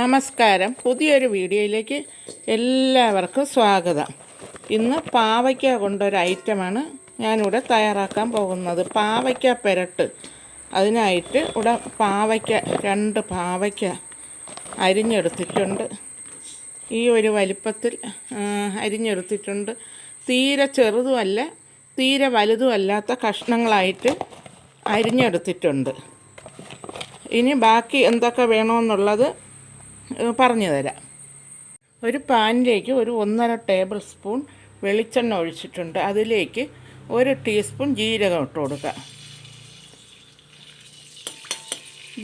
നമസ്കാരം. പുതിയൊരു വീഡിയോയിലേക്ക് എല്ലാവർക്കും സ്വാഗതം. ഇന്ന് പാവയ്ക്ക കൊണ്ടൊരു ഐറ്റമാണ് ഞാനിവിടെ തയ്യാറാക്കാൻ പോകുന്നത്. പാവയ്ക്ക പെരട്ട്. അതിനായിട്ട് ഇവിടെ പാവയ്ക്ക രണ്ട് പാവയ്ക്ക അരിഞ്ഞെടുത്തിട്ടുണ്ട്. ഈ ഒരു വലിപ്പത്തിൽ അരിഞ്ഞെടുത്തിട്ടുണ്ട്. തീരെ ചെറുതുമല്ല തീരെ വലുതുമല്ലാത്ത കഷ്ണങ്ങളായിട്ട് അരിഞ്ഞെടുത്തിട്ടുണ്ട്. ഇനി ബാക്കി എന്തൊക്കെ വേണമെന്നുള്ളത് പറഞ്ഞു തരാം. ഒരു പാനിലേക്ക് ഒരു ഒന്നര ടേബിൾ സ്പൂൺ വെളിച്ചെണ്ണ ഒഴിച്ചിട്ടുണ്ട്. അതിലേക്ക് ഒരു ടീസ്പൂൺ ജീരകം ഇട്ട് കൊടുക്കുക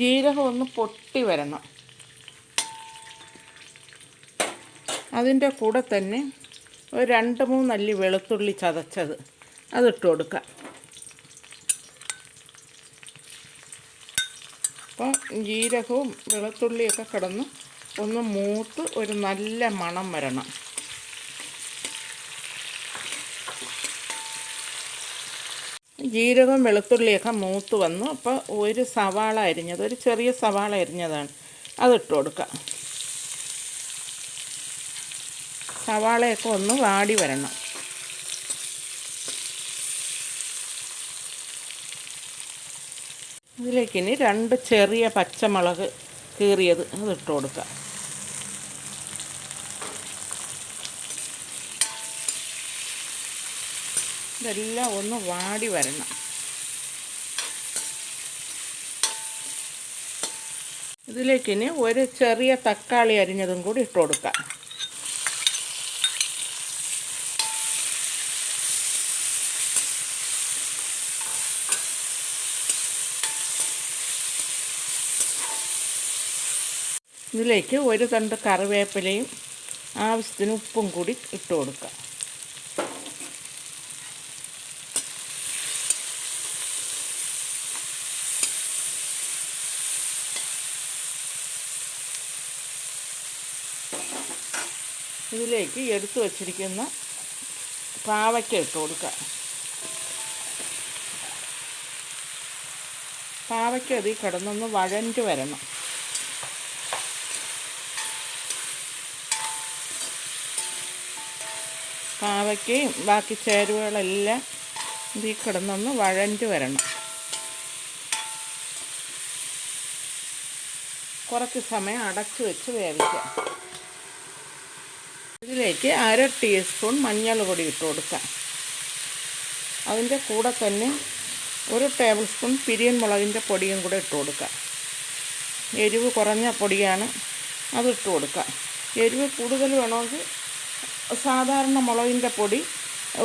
ജീരകം ഒന്ന് പൊട്ടി വരണം. അതിന്റെ കൂടെ തന്നെ ഒരു രണ്ട് മൂന്നല്ലി വെളുത്തുള്ളി ചതച്ചത് അതിട്ട് കൊടുക്കുക അപ്പം ജീരകവും വെളുത്തുള്ളിയൊക്കെ കിടന്ന് ഒന്ന് മൂത്ത് ഒരു നല്ല മണം വരണം. ജീരകം വെളുത്തുള്ളിയൊക്കെ മൂത്ത് വന്നു. അപ്പോൾ ഒരു സവാള അരിഞ്ഞത് ഒരു ചെറിയ സവാള അരിഞ്ഞതാണ്. അതിട്ട് കൊടുക്കുക സവാളയൊക്കെ ഒന്ന് വാടി വരണം. ഇതിലേക്കിനി രണ്ട് ചെറിയ പച്ചമുളക് കീറിയത് അതിട്ട് കൊടുക്കുക ഇതെല്ലാം ഒന്ന് വാടി വരണം. ഇതിലേക്ക് ഇനി ഒരു ചെറിയ തക്കാളി അരിഞ്ഞതും കൂടി ഇട്ട് കൊടുക്കാം. ഇതിലേക്ക് ഒരു തണ്ട് കറിവേപ്പിലയും ആവശ്യത്തിന് ഉപ്പും കൂടി ഇട്ട് കൊടുക്കുക ഇതിലേക്ക് എടുത്തു വച്ചിരിക്കുന്ന പാവയ്ക്ക ഇട്ട് കൊടുക്കുക. പാവയ്ക്ക അതിൽ കിടന്നൊന്ന് വഴഞ്ഞു വരണം. പാവയ്ക്കയും ബാക്കി ചേരുവകളെല്ലാം ഇതിൽ കിടന്നൊന്ന് വഴഞ്ഞു വരണം. കുറച്ച് സമയം അടച്ചു വെച്ച് വേവിക്കാം. ഇതിലേക്ക് അര ടീസ്പൂൺ മഞ്ഞൾ പൊടി ഇട്ട് കൊടുക്കാം. അതിന്റെ കൂടെ തന്നെ ഒരു ടേബിൾ സ്പൂൺ പിരിയൻ മുളകിന്റെ പൊടിയും കൂടെ ഇട്ട് കൊടുക്കാം. എരിവ് കുറഞ്ഞ പൊടിയാണ് അത് ഇട്ട് കൊടുക്കാം. എരിവ് കൂടുതൽ വേണമെങ്കിൽ സാധാരണ മുളകിന്റെ പൊടി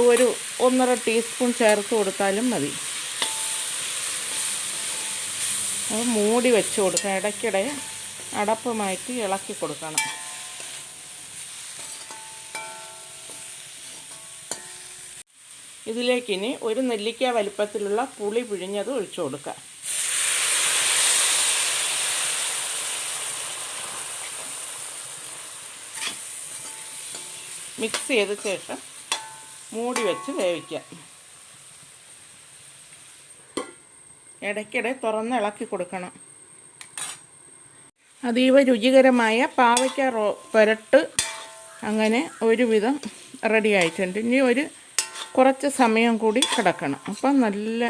ഒരു ഒന്നര ടീസ്പൂൺ ചേർത്ത് കൊടുത്താലും മതി. അത് മൂടി വെച്ച് കൊടുക്കണം. ഇടയ്ക്കിടെ അടപ്പ് മാറ്റി ഇളക്കി കൊടുക്കണം. ഇതിലേക്കിനി ഒരു നെല്ലിക്ക വലിപ്പത്തിലുള്ള പുളി പിഴിഞ്ഞത് ഒഴിച്ചു കൊടുക്കുക മിക്സ് ചെയ്ത ശേഷം മൂടി വെച്ച് വേവിക്കാം. ഇടയ്ക്കിടെ തുറന്ന് ഇളക്കി കൊടുക്കണം. അതീവ രുചികരമായ പാവയ്ക്ക റോ പുരട്ട് അങ്ങനെ ഒരുവിധം റെഡി ആയിട്ടുണ്ട്. ഇനി ഒരു കുറച്ച് സമയം കൂടി കിടക്കണം. അപ്പം നല്ല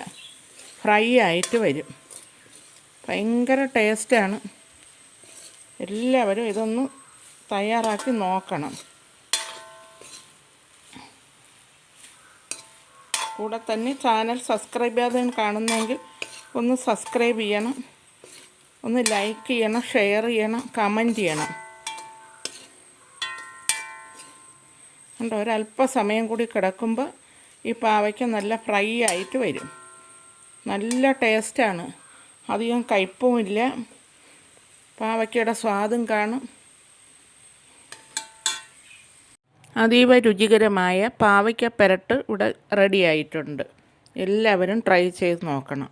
ഫ്രൈ ആയിട്ട് വരും. ഭയങ്കര ടേസ്റ്റാണ് എല്ലാവരും ഇതൊന്ന് തയ്യാറാക്കി നോക്കണം. കൂടെ തന്നെ ചാനൽ സബ്സ്ക്രൈബ് ചെയ്യാതെ കാണുന്നെങ്കിൽ ഒന്ന് സബ്സ്ക്രൈബ് ചെയ്യണം. ഒന്ന് ലൈക്ക് ചെയ്യണം ഷെയർ ചെയ്യണം കമന്റ് ചെയ്യണം. കണ്ടോ ഒരല്പസമയം കൂടി കിടക്കുമ്പോൾ ഈ പാവയ്ക്ക നല്ല ഫ്രൈ ആയിട്ട് വരും. നല്ല ടേസ്റ്റാണ്. അധികം കയ്പുമില്ല പാവയ്ക്കയുടെ സ്വാദും കാണും. അതീവ രുചികരമായ പാവയ്ക്ക പെരട്ട് ഇവിടെ റെഡി ആയിട്ടുണ്ട്. എല്ലാവരും ട്രൈ ചെയ്ത് നോക്കണം.